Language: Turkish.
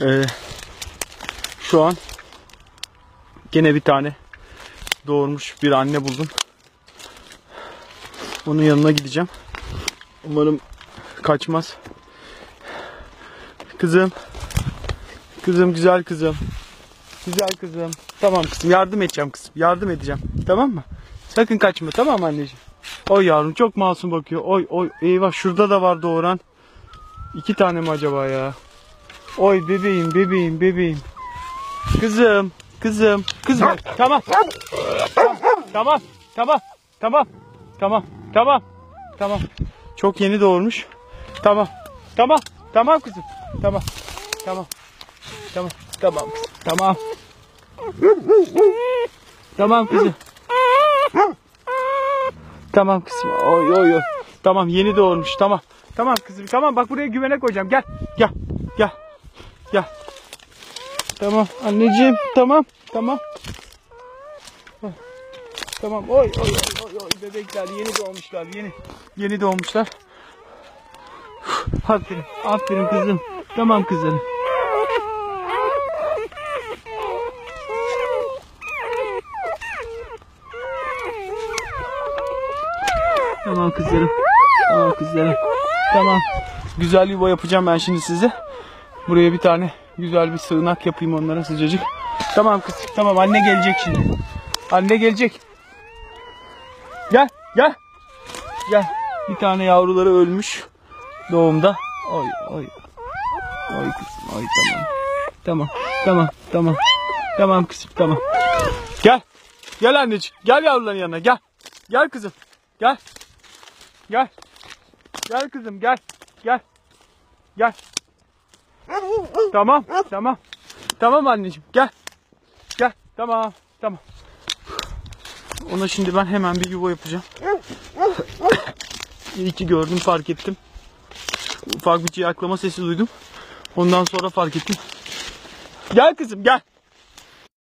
Ee, şu an gene bir tane doğurmuş bir anne buldum. Onun yanına gideceğim. Umarım kaçmaz. Kızım. Kızım güzel kızım. Güzel kızım. Tamam kızım yardım edeceğim kızım. Yardım edeceğim. Tamam mı? Sakın kaçma tamam mı anneciğim? Oy yavrum çok masum bakıyor. Oy oy eyvah şurada da var doğuran. İki tane mi acaba ya? Oy bebeğim bebeğim bebeğim. Kızım kızım kızım. Tamam. Tamam tamam tamam tamam tamam tamam tamam. Çok yeni doğurmuş. Tamam tamam tamam kızım. Tamam tamam tamam tamam kızım. Tamam. Tamam kızım. Tamam kızım. Oy oy oy. Tamam yeni doğurmuş. Tamam. Tamam kızım. Tamam bak buraya güvene koyacağım. Gel. Gel. Gel. Gel. Tamam anneciğim. Tamam. Tamam. Tamam. Oy oy oy oy oy bebekler yeni doğmuşlar. Yeni yeni doğmuşlar. Aferin. Aferin kızım. Tamam kızım. Tamam kızlarım. Tamam kızlarım. Tamam. Güzel yuva yapacağım ben şimdi size. Buraya bir tane güzel bir sığınak yapayım onlara sıcacık. Tamam kız. Tamam anne gelecek şimdi. Anne gelecek. Gel gel. Gel. Bir tane yavruları ölmüş doğumda. Oy oy. Oy kızım oy tamam. Tamam tamam tamam. Tamam kızım tamam. Gel. Gel anneciğim. Gel yavruların yanına gel. Gel kızım. Gel. Gel. Gel kızım gel. Gel. Gel. Tamam. Tamam. Tamam anneciğim gel. Gel. Tamam. Tamam. Ona şimdi ben hemen bir yuva yapacağım. İyi ki gördüm fark ettim. Ufak bir ciyaklama sesi duydum. Ondan sonra fark ettim. Gel kızım gel.